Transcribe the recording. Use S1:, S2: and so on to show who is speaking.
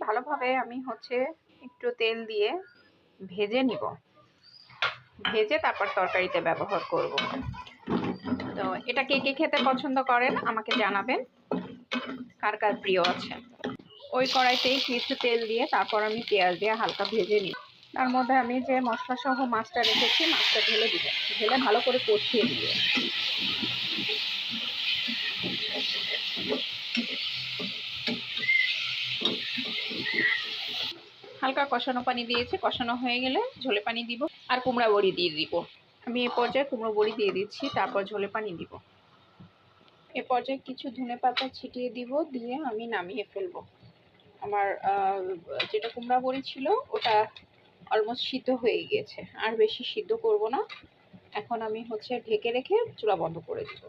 S1: ভালোভাবে আমি হচ্ছে একটু তেল দিয়ে ভেজে নিব। ভেজে তারপর তরকারিতে ব্যবহার করব। তো এটা কে কে খেতে পছন্দ করেন আমাকে জানাবেন। কার কার প্রিয় আছে? ওই কড়াইতেই কিছু তেল দিয়ে তারপর আমি পেঁয়াজ দিয়ে হালকা ভেজে নিই তার মধ্যে আমি যে মশলা সহ মাছটা রেখেছি, মাছটা ঢেলে দিব। ঢেলে ভালো করে কষিয়ে দিয়ে হালকা কষানো পানি দিয়েছে, কষানো হয়ে গেলে ঝোলে পানি দিব আর কুমড়া বড়ি দিয়ে দিব। আমি এ পর্যায়ে কুমড়ো বড়ি দিয়ে দিচ্ছি, তারপর ঝোলে পানি দিব। এ পর্যায়ে কিছু ধনে পাতা ছিটিয়ে দিব, দিয়ে আমি নামিয়ে ফেলব। আমার যেটা কুমড়া বড়ি ছিল, ওটা অলমোস্ট সিদ্ধ হয়ে গিয়েছে। আর বেশি সিদ্ধ করব না। এখন আমি হচ্ছে ঢেকে রেখে চুলা বন্ধ করে দিব।